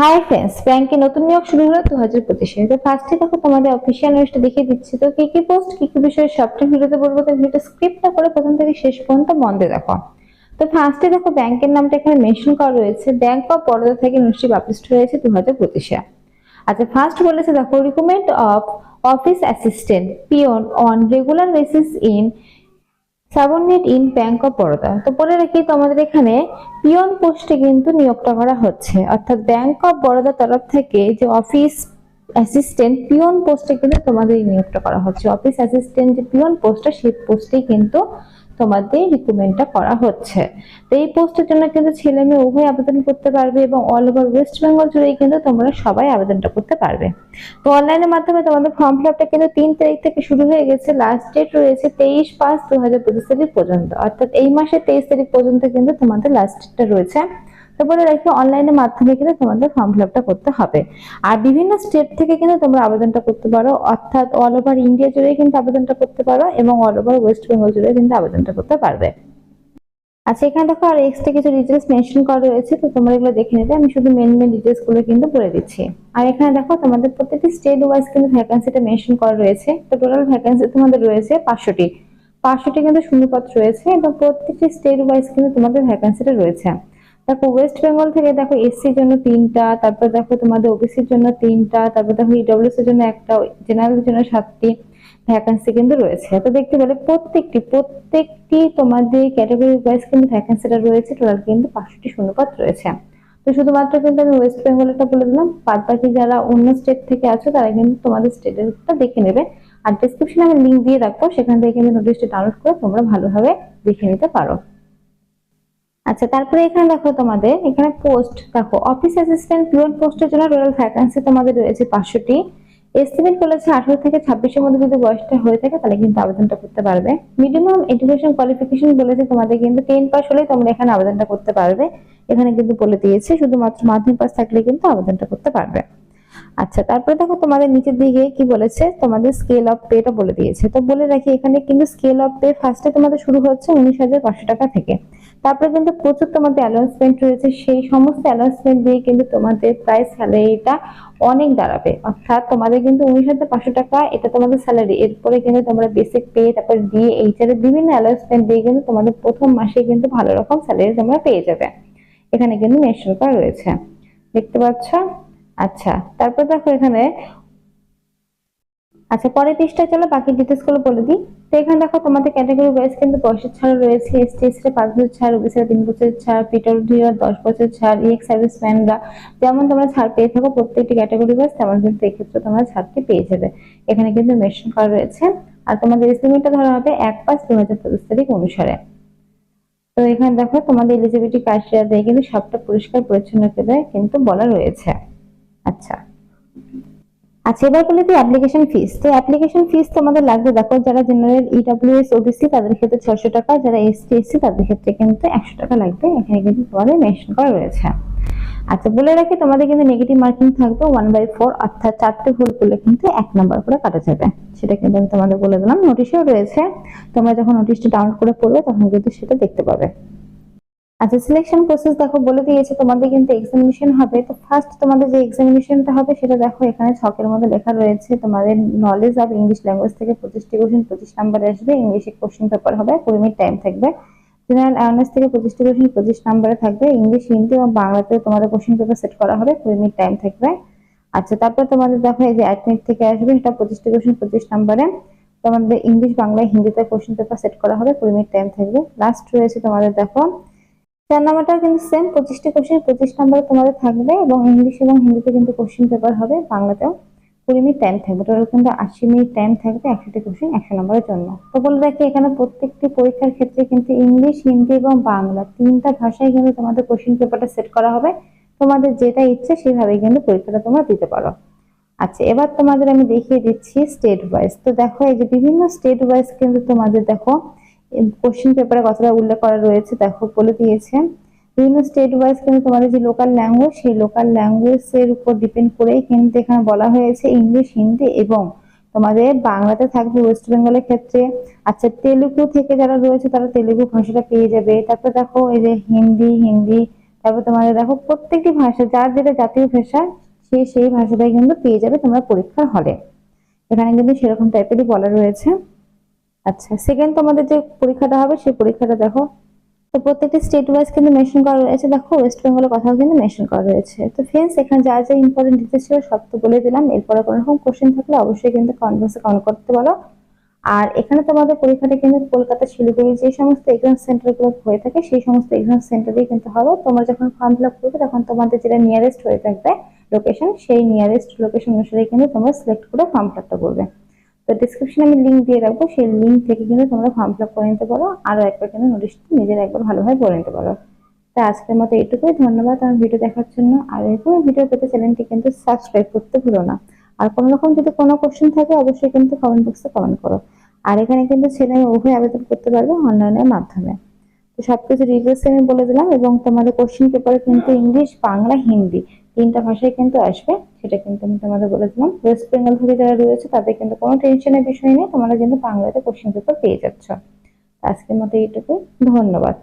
Hi friends ব্যাংকে নতুন নিয়োগ শুরু হলো দু হাজার পঁচিশে তো ফার্স্টে দেখো তোমাদের অফিসিয়াল নিউজটা দেখিয়ে দিচ্ছি। তো কি কি পোস্ট কি কি বিষয়ে সবটা ভিডিওতে বলব, তো ভিডিও স্ক্রিপ্ট না করে প্রথম থেকে শেষ পর্যন্ত দিয়ে দেখো। তো ফার্স্টে দেখো ব্যাংকের নামটা এখানে মেনশন করা রয়েছে ব্যাংক অফ বরোদা থেকে নিশ্চয়ই পাবলিশ হয়েছে দু হাজার পঁচিশে। আচ্ছা ফার্স্ট বলেছে দেখো recommend of office assistant peon on regular basis in subnet in bank of Baroda. তো বলে রাখি তোমাদের এখানে পিয়ন পোস্টে কিন্তু নিয়োগটা করা হচ্ছে। অর্থাৎ ব্যাংক অফ বরোদা তরফ থেকে যে অফিস অ্যাসিস্ট্যান্ট পিয়ন পোস্টে কিন্তু তোমাদের নিয়োগটা করা হচ্ছে। অফিস অ্যাসিস্ট্যান্ট যে পিয়ন পোস্টটা, সেই পোস্টেই কিন্তু তোমাদের রিক্রুটমেন্টটা করা হচ্ছে। তো এই পোস্টের জন্য কিন্তু ছেলে মেয়ে উভয় আবেদন করতে পারবে এবং অল ওভার ওয়েস্ট বেঙ্গল জুড়েই কিন্তু তোমরা সবাই আবেদনটা করতে পারবে। তো অনলাইনের মাধ্যমে তোমাদের ফর্ম ফিল আপটা কিন্তু তিন তারিখ থেকে শুরু হয়ে গেছে। লাস্ট ডেট রয়েছে তেইশ পাঁচ দু হাজার পঁচিশ তারিখ পর্যন্ত। অর্থাৎ এই মাসের তেইশ তারিখ পর্যন্ত কিন্তু তোমাদের লাস্ট ডেটটা রয়েছে। তো বলে রাখি অনলাইনের মাধ্যমে কিন্তু তোমাদের ফর্ম ফিল করতে হবে। আর বিভিন্ন স্টেট থেকে কিন্তু তোমরা আবেদনটা করতে পারো। অর্থাৎ অল ওভার ইন্ডিয়া জুড়ে কিন্তু আবেদনটা করতে পারো এবং অল ওভার ওয়েস্ট বেঙ্গল জুড়ে কিন্তু আবেদনটা করতে পারবে। আচ্ছা এখানে দেখো আর এক্সট্রা কিছু ডিটেলস মেনশন করা রয়েছে, তো তোমরা এগুলো দেখে নেবে আমি শুধু মেন মেন ডিটেলসগুলো কিন্তু বলে দিচ্ছি। আর এখানে দেখো তোমাদের প্রত্যেকটি স্টেট ওয়াইজ কিন্তু ভ্যাকান্সিটা মেনশন করা রয়েছে। তো টোটাল ভ্যাকান্সি তোমাদের রয়েছে পাঁচশোটি। পাঁচশোটি কিন্তু শূন্যপদ রয়েছে এবং প্রত্যেকটি স্টেট ওয়াইজ কিন্তু তোমাদের ভ্যাকান্সিটা রয়েছে। দেখো ওয়েস্ট বেঙ্গল থেকে দেখো এসসির জন্য তিনটা, তারপর দেখো তোমাদের ওবিসির জন্য তিনটা, তারপর দেখো ইডব্লিউএস এর জন্য একটা জেনারেল জন্য সাতটি ভ্যাকান্সি কিন্তু রয়েছে। তো দেখতে পেলে প্রত্যেকটি প্রত্যেকটি তোমাদের ক্যাটাগরি ওয়াইজ কিন্তু ভ্যাকান্সিটা রয়েছে টোটাল কিন্তু পাঁচশোটি শূন্যপদ রয়েছে। তো শুধুমাত্র কিন্তু আমি ওয়েস্ট বেঙ্গলেরটা বলে দিলাম, বাদ বাকি যারা অন্য স্টেট থেকে আছো, তারা কিন্তু তোমাদের স্টেটেরটা দেখে নেবে। আর ডিসক্রিপশনে আমি লিঙ্ক দিয়ে রাখব, সেখান থেকে কিন্তু নোটিশটা ডাউনলোড করে তোমরা ভালোভাবে দেখে নিতে পারো। আচ্ছা তারপরে এখানে দেখো তোমাদের, এখানে পোস্ট দেখো অফিস অ্যাসিস্ট্যান্ট পিওন পোস্টের জন্য রোয়াল ভ্যাকান্সি তোমাদের রয়েছে পাঁচশোটি। এস্টিমেট বলেছে আঠারো থেকে ছাব্বিশের মধ্যে যদি বয়সটা হয়ে থাকে, তাহলে কিন্তু আবেদনটা করতে পারবে। মিনিমাম এডুকেশন কোয়ালিফিকেশন বলেছে তোমাদের, কিন্তু টেন পাস হলেই তোমরা এখানে আবেদনটা করতে পারবে। এখানে কিন্তু বলে দিয়েছে, শুধুমাত্র মাধ্যমিক পাস থাকলে কিন্তু আবেদনটা করতে পারবে। আচ্ছা তারপরে দেখো তোমাদের নিচের দিকে কি বলেছে? তোমাদের স্কেল অফ পেটা বলে দিয়েছে। তো বলে রাখি এখানে কিন্তু স্কেল অফ পে ফার্স্টে তোমাদের শুরু হচ্ছে উনিশ হাজার পাঁচশো টাকা থেকে। তারপরে কিন্তু প্রচুর তোমাদের অ্যালাউন্সমেন্ট রয়েছে। সেই সমস্ত অ্যালাউন্সমেন্ট দিয়ে কিন্তু তোমাদের প্রায় স্যালারিটা অনেক দাঁড়াবে। অর্থাৎ তোমাদের কিন্তু উনিশ হাজার পাঁচশো টাকা, এটা তোমাদের স্যালারি এরপরে কিন্তু তোমরা বেসিক পে তারপর দিয়ে এইচআর বিভিন্ন অ্যালাউন্সমেন্ট দিয়ে কিন্তু তোমাদের প্রথম মাসে কিন্তু ভালো রকম স্যালারি তোমরা পেয়ে যাবে। এখানে কিন্তু মেনশন করা রয়েছে। দেখতে পাচ্ছ? আচ্ছা তারপর দেখো এখানে। আচ্ছা পরের পৃষ্ঠা চলো, বাকি ডিটেলসগুলো বলে দিই। তো এখানে দেখো, তোমাদের ক্যাটাগরি ওয়াইজ কিন্তু বয়সের ছাড় রয়েছে এসটি এসটি পাঁচ বছর ছাড় ওবিসি তিন বছরের ছাড় পিডব্লিউডির দশ বছর ছাড় ইএক্স সার্ভিসম্যানরা যেমন তোমরা ছাড় পেয়ে থাকো, প্রত্যেকটি ক্যাটাগরি ওয়াইজ তেমন কিন্তু এক্ষেত্রে তোমরা ছাড়টি পেয়ে যাবে। এখানে কিন্তু মেনশন করা রয়েছে। আর তোমাদের এস্টিমেটটা ধরা হবে এক পাঁচ দু হাজার পঁচিশ তারিখ অনুসারে। তো এখানে দেখো, তোমাদের এলিজিবিলিটি ক্রাইটেরিয়া দিয়ে কিন্তু সবটা পরিষ্কার পরিচ্ছন্ন করে কিন্তু বলা রয়েছে। আচ্ছা। আচ্ছা এবার বলে দিই অ্যাপ্লিকেশন ফিস তো অ্যাপ্লিকেশন ফিস তোমাদের লাগবে, দেখো, যারা জেনারেল ইডব্লিউএস ওবিসি তাদের ক্ষেত্রে ছশো টাকা, যারা এসটি এসসি তাদের ক্ষেত্রে কিন্তু একশো টাকা লাগবে। এখানে কিন্তু তোমাদের মেনশন করা রয়েছে। আচ্ছা বলে রাখি, তোমাদের কিন্তু নেগেটিভ মার্কিং থাকবে ওয়ান বাই ফোর অর্থাৎ চারটে ভুল করলে কিন্তু এক নাম্বার করে কাটা যাবে। সেটা কিন্তু আমি তোমাদের বলে দিলাম। নোটিশেও রয়েছে। তোমরা যখন নোটিশটা ডাউনলোড করে পড়বে, তখন কিন্তু সেটা দেখতে পাবে। আচ্ছা সিলেকশন প্রসেস দেখো, বলে দিয়েছে তোমাদের কিন্তু এক্সামিনেশন হবে। তো ফার্স্ট তোমাদের যে এক্সামিনেশনটা হবে, সেটা দেখো, এখানে ছকের মধ্যে লেখা রয়েছে, তোমাদের নলেজ অফ ইংলিশ ল্যাঙ্গুয়েজ থেকে পঁচিশটি কোশ্চেন পঁচিশ নাম্বারে আসবে ইংলিশে কোশ্চেন পেপার হবে, কুড়ি মিনিট টাইম থাকবে। জেনারেল অ্যাওয়ারনেস থেকে পঁচিশটি কোশ্চেন পঁচিশ নাম্বারে থাকবে। ইংলিশ হিন্দি এবং বাংলাতে তোমাদের কোশ্চেন পেপার সেট করা হবে, কুড়ি মিনিট টাইম থাকবে। আচ্ছা তারপর তোমাদের দেখো, এই যে এক মিনিট থেকে আসবে, সেটা পঁচিশটি কোশ্চেন পঁচিশ নাম্বারে। তোমাদের ইংলিশ বাংলা হিন্দিতে কোশ্চেন পেপার সেট করা হবে, কুড়ি মিনিট টাইম থাকবে। লাস্ট রয়েছে তোমাদের দেখো চার কিন্তু সেম পঁচিশটি কোশ্চেন পঁচিশ নাম্বার তোমাদের থাকবে এবং ইংলিশ এবং হিন্দিতে কিন্তু কোশ্চেন পেপার হবে, বাংলাতেও কুড়ি মিনিট টাইম থাকবে টোটাল কিন্তু আশি মিনিট টাইম থাকবে একশোটি কোশ্চেন একশো নম্বরের জন্য। তো বলে রাখি, এখানে প্রত্যেকটি পরীক্ষার ক্ষেত্রে কিন্তু ইংলিশ হিন্দি এবং বাংলা তিনটা ভাষায় কিন্তু তোমাদের কোশ্চেন পেপারটা সেট করা হবে। তোমাদের যেটা ইচ্ছে সেভাবে কিন্তু পরীক্ষাটা তোমরা দিতে পারো। আচ্ছা এবার তোমাদের আমি দেখিয়ে দিচ্ছি স্টেট ওয়াইজ তো দেখো, এই যে বিভিন্ন স্টেট ওয়াইজ কিন্তু তোমাদের দেখো কোশ্চেন পেপারে কথাটা উল্লেখ করা রয়েছে, দেখো, বলে দিয়েছে, বিভিন্ন স্টেট ওয়াইজ কিন্তু তোমাদের যে লোকাল ল্যাঙ্গুয়েজ সেই লোকাল ল্যাঙ্গুয়েজ এর উপর ডিপেন্ড করেই কিন্তু এখানে বলা হয়েছে ইংলিশ, হিন্দি এবং তোমাদের বাংলাতে থাকবে ওয়েস্ট বেঙ্গলের ক্ষেত্রে। আচ্ছা তেলুগু থেকে যারা রয়েছে তারা তেলুগু ভাষাটা পেয়ে যাবে। তারপর দেখো, এই যে হিন্দি হিন্দি, তারপর তোমাদের দেখো প্রত্যেকটি ভাষা, যার যেটা জাতীয় ভাষা, সে সেই ভাষাটাই কিন্তু পেয়ে যাবে তোমরা পরীক্ষার হলে। এখানে কিন্তু সেরকম টাইপেরই বলা রয়েছে। আচ্ছা সেকেন্ড তোমাদের যে পরীক্ষাটা হবে, সেই পরীক্ষাটা দেখো। তো প্রত্যেকটি স্টেট ওয়াইজ কিন্তু মেনশন করা রয়েছে। দেখো ওয়েস্ট বেঙ্গলের কথাও কিন্তু মেনশন করা রয়েছে। তো ফ্রেন্ডস এখানে যা যা ইম্পর্টেন্ট ডিটেলস ছিল, সব তো বলে দিলাম। এরপরে কোনো রকম কোশ্চেন থাকলে অবশ্যই কিন্তু বক্সে কমেন্ট করতে পারো আর এখানে তোমাদের পরীক্ষাটা কিন্তু কলকাতা, শিলিগুড়ি যে সমস্ত এক্সাম সেন্টারগুলো হয়ে থাকে, সেই সমস্ত এক্সাম সেন্টারেই কিন্তু হবে। তোমরা যখন ফর্ম ফিল আপ করবে, তখন তোমাদের যেটা নিয়ারেস্ট হয়ে থাকবে লোকেশন সেই নিয়ারেস্ট লোকেশন অনুসারে কিন্তু তোমরা সিলেক্ট করে ফর্ম ফিল আপটা করবে। তো ডিসক্রিপশনে আমি লিঙ্ক দিয়ে রাখব, সেই লিঙ্ক থেকে কিন্তু তোমরা ফর্ম ফিল আপ করে নিতে পারো আরও একবার কিন্তু নোটিশটা নিজের একবার ভালোভাবে পড়ে নিতে পারো। তো আজকের মতো এইটুকুই, ধন্যবাদ আমার ভিডিও দেখার জন্য। আর এরকম ভিডিও পেতে চ্যানেলটি কিন্তু সাবস্ক্রাইব করতে ভুলো না। আর কোনো রকম যদি কোনো কোশ্চেন থাকে, অবশ্যই কিন্তু কমেন্ট বক্সে কমেন্ট করো। আর এখানে কিন্তু ছেলে উভয় আবেদন করতে পারবে অনলাইনের মাধ্যমে। তো সবকিছু ডিটেলস আমি বলে দিলাম, এবং তোমাদের কোশ্চেন পেপারে কিন্তু ইংলিশ বাংলা, হিন্দি তিনটা ভাষায় কিন্তু আসবে, সেটা কিন্তু আমি তোমাদের বলে দিলাম ওয়েস্ট বেঙ্গল থেকে যারা রয়েছে, তাদের কিন্তু কোনো টেনশনের বিষয় নেই, তোমরা কিন্তু বাংলাতে কোশ্চেন পেপার পেয়ে যাচ্ছ। আজকের মতো এইটুকু ধন্যবাদ।